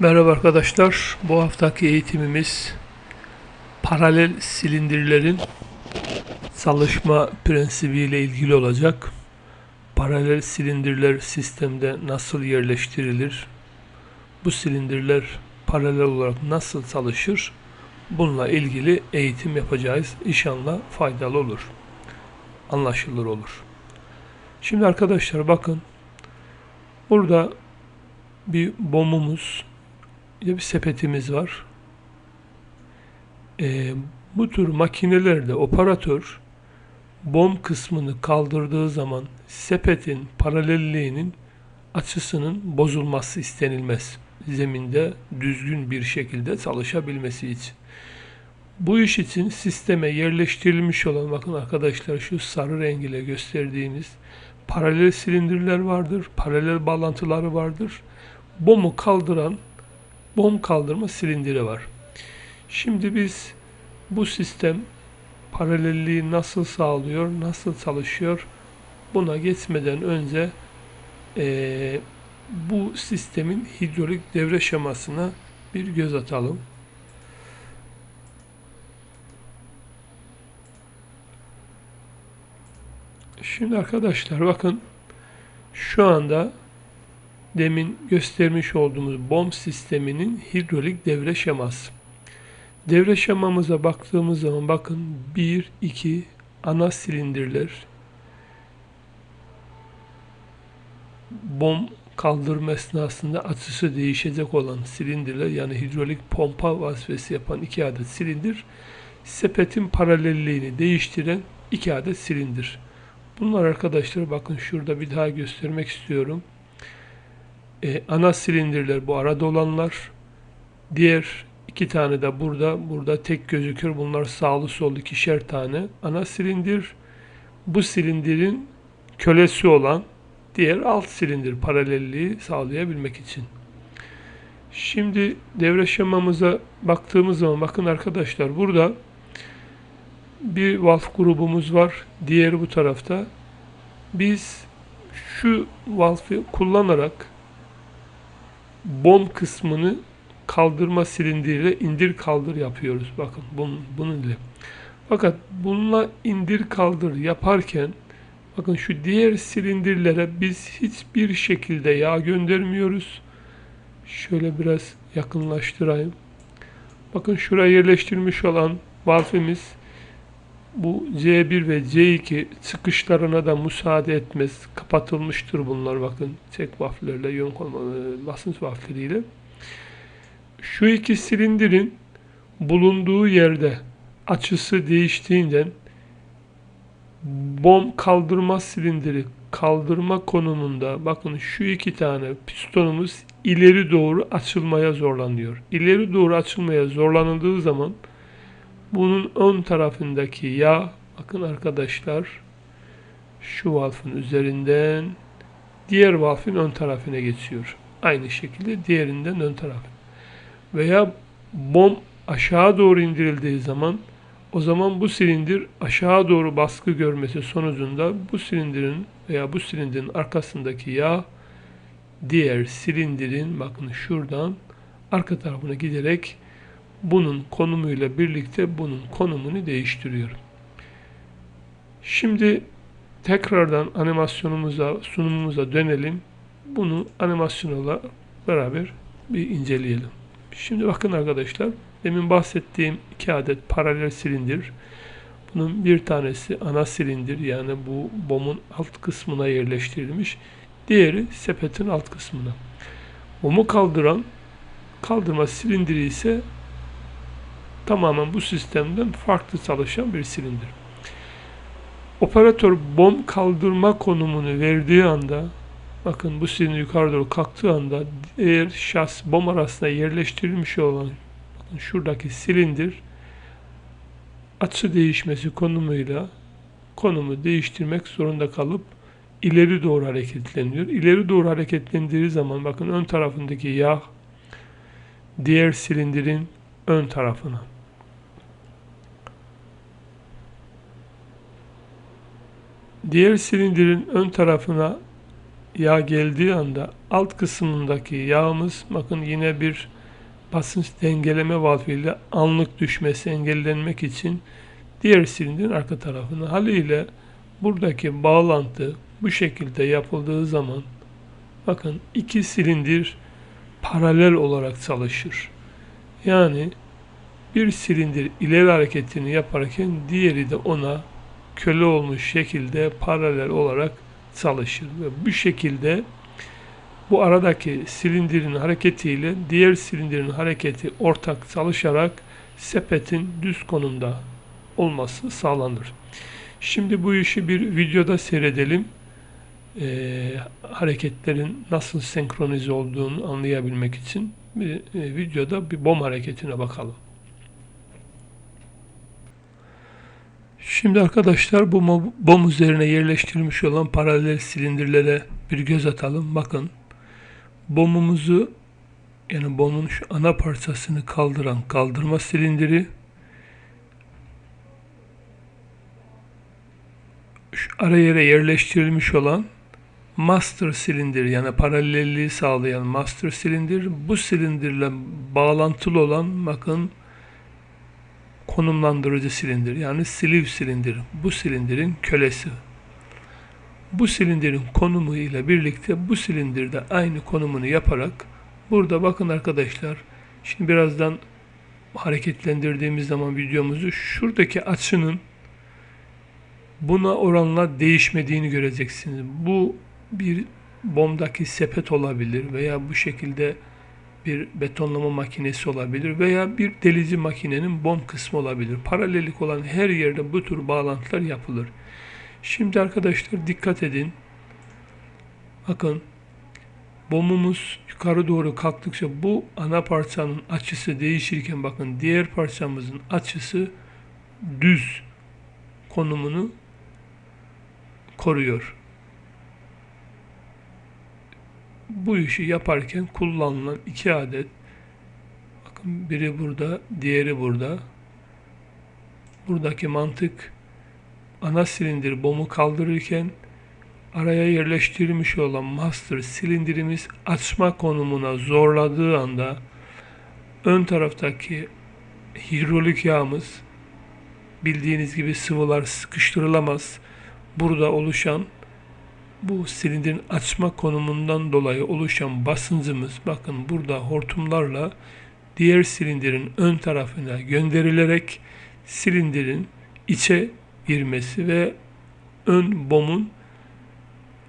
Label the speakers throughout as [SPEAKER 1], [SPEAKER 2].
[SPEAKER 1] Merhaba arkadaşlar. Bu haftaki eğitimimiz paralel silindirlerin çalışma prensibiyle ilgili olacak. Paralel silindirler sistemde nasıl yerleştirilir? Bu silindirler paralel olarak nasıl çalışır? Bununla ilgili eğitim yapacağız. İnşallah faydalı olur. Anlaşılır olur. Şimdi arkadaşlar bakın. Burada bir bomumuz ya bir sepetimiz var. Ee, bu tür makinelerde operatör bom kısmını kaldırdığı zaman sepetin paralelliğinin açısının bozulması istenilmez. Zeminde düzgün bir şekilde çalışabilmesi için. Bu iş için sisteme yerleştirilmiş olan bakın arkadaşlar şu sarı renk ile gösterdiğimiz paralel silindirler vardır. Paralel bağlantıları vardır. Bomu kaldıran bom kaldırma silindiri var. Şimdi biz bu sistem paralelliği nasıl sağlıyor, nasıl çalışıyor buna geçmeden önce e, bu sistemin hidrolik devre şemasına bir göz atalım. Şimdi arkadaşlar bakın şu anda demin göstermiş olduğumuz bomb sisteminin hidrolik devre şeması. Devre şemamıza baktığımız zaman bakın 1, 2 ana silindirler bom kaldırma esnasında açısı değişecek olan silindirler yani hidrolik pompa vazifesi yapan iki adet silindir sepetin paralelliğini değiştiren iki adet silindir. Bunlar arkadaşlar bakın şurada bir daha göstermek istiyorum. E, ana silindirler bu arada olanlar. Diğer iki tane de burada. Burada tek gözüküyor. Bunlar sağlı sollu ikişer tane. Ana silindir. Bu silindirin kölesi olan diğer alt silindir paralelliği sağlayabilmek için. Şimdi devre şemamıza baktığımız zaman bakın arkadaşlar burada bir valf grubumuz var. Diğeri bu tarafta. Biz şu valfı kullanarak bom kısmını kaldırma silindiriyle indir kaldır yapıyoruz. Bakın bunun, bunun ile. Fakat bununla indir kaldır yaparken bakın şu diğer silindirlere biz hiçbir şekilde yağ göndermiyoruz. Şöyle biraz yakınlaştırayım. Bakın şuraya yerleştirmiş olan valfimiz bu C1 ve C2 çıkışlarına da müsaade etmez. Kapatılmıştır bunlar bakın. Çek vaflerle, yön e, basınç vafleriyle. Şu iki silindirin bulunduğu yerde açısı değiştiğinden bom kaldırma silindiri kaldırma konumunda bakın şu iki tane pistonumuz ileri doğru açılmaya zorlanıyor. İleri doğru açılmaya zorlanıldığı zaman bunun ön tarafındaki yağ bakın arkadaşlar şu valfın üzerinden diğer valfın ön tarafına geçiyor. Aynı şekilde diğerinden ön taraf. Veya bom aşağı doğru indirildiği zaman o zaman bu silindir aşağı doğru baskı görmesi sonucunda bu silindirin veya bu silindirin arkasındaki yağ diğer silindirin bakın şuradan arka tarafına giderek bunun konumuyla birlikte bunun konumunu değiştiriyorum. Şimdi tekrardan animasyonumuza, sunumumuza dönelim. Bunu animasyonla beraber bir inceleyelim. Şimdi bakın arkadaşlar, demin bahsettiğim iki adet paralel silindir. Bunun bir tanesi ana silindir yani bu bomun alt kısmına yerleştirilmiş. Diğeri sepetin alt kısmına. Bomu kaldıran kaldırma silindiri ise tamamen bu sistemden farklı çalışan bir silindir. Operatör bom kaldırma konumunu verdiği anda bakın bu silindir yukarı doğru kalktığı anda eğer şas bom arasında yerleştirilmiş olan bakın şuradaki silindir açı değişmesi konumuyla konumu değiştirmek zorunda kalıp ileri doğru hareketleniyor. İleri doğru hareketlendiği zaman bakın ön tarafındaki yağ diğer silindirin ön tarafına Diğer silindirin ön tarafına yağ geldiği anda alt kısmındaki yağımız bakın yine bir basınç dengeleme valfiyle anlık düşmesi engellenmek için diğer silindirin arka tarafına haliyle buradaki bağlantı bu şekilde yapıldığı zaman bakın iki silindir paralel olarak çalışır. Yani bir silindir ileri hareketini yaparken diğeri de ona köle olmuş şekilde paralel olarak çalışır. Ve bu şekilde bu aradaki silindirin hareketiyle diğer silindirin hareketi ortak çalışarak sepetin düz konumda olması sağlanır. Şimdi bu işi bir videoda seyredelim. Ee, hareketlerin nasıl senkronize olduğunu anlayabilmek için bir e, videoda bir bom hareketine bakalım. Şimdi arkadaşlar bu bom üzerine yerleştirilmiş olan paralel silindirlere bir göz atalım. Bakın bomumuzu yani bomun şu ana parçasını kaldıran kaldırma silindiri şu ara yere yerleştirilmiş olan master silindir yani paralelliği sağlayan master silindir bu silindirle bağlantılı olan bakın konumlandırıcı silindir yani sleeve silindir bu silindirin kölesi. Bu silindirin konumu ile birlikte bu silindirde aynı konumunu yaparak burada bakın arkadaşlar şimdi birazdan hareketlendirdiğimiz zaman videomuzu şuradaki açının buna oranla değişmediğini göreceksiniz. Bu bir bomdaki sepet olabilir veya bu şekilde bir betonlama makinesi olabilir veya bir delici makinenin bom kısmı olabilir. Paralellik olan her yerde bu tür bağlantılar yapılır. Şimdi arkadaşlar dikkat edin. Bakın bomumuz yukarı doğru kalktıkça bu ana parçanın açısı değişirken bakın diğer parçamızın açısı düz konumunu koruyor. Bu işi yaparken kullanılan iki adet bakın biri burada, diğeri burada. Buradaki mantık ana silindir bomu kaldırırken araya yerleştirilmiş olan master silindirimiz açma konumuna zorladığı anda ön taraftaki hidrolik yağımız bildiğiniz gibi sıvılar sıkıştırılamaz. Burada oluşan bu silindirin açma konumundan dolayı oluşan basıncımız bakın burada hortumlarla diğer silindirin ön tarafına gönderilerek silindirin içe girmesi ve ön bomun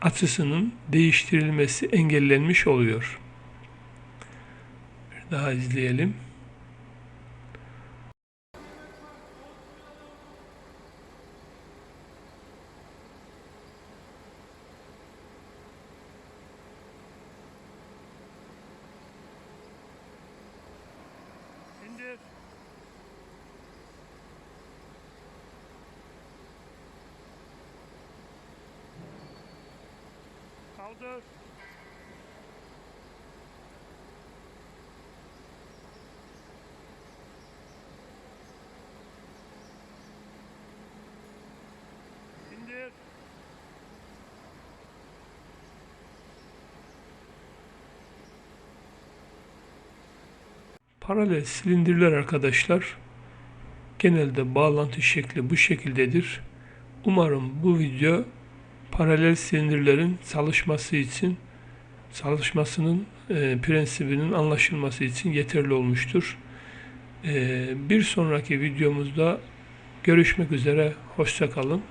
[SPEAKER 1] açısının değiştirilmesi engellenmiş oluyor. Bir daha izleyelim. İndir. Kaldır. İndir. Paralel silindirler arkadaşlar genelde bağlantı şekli bu şekildedir. Umarım bu video paralel silindirlerin çalışması için çalışmasının e, prensibinin anlaşılması için yeterli olmuştur. E, bir sonraki videomuzda görüşmek üzere. Hoşçakalın.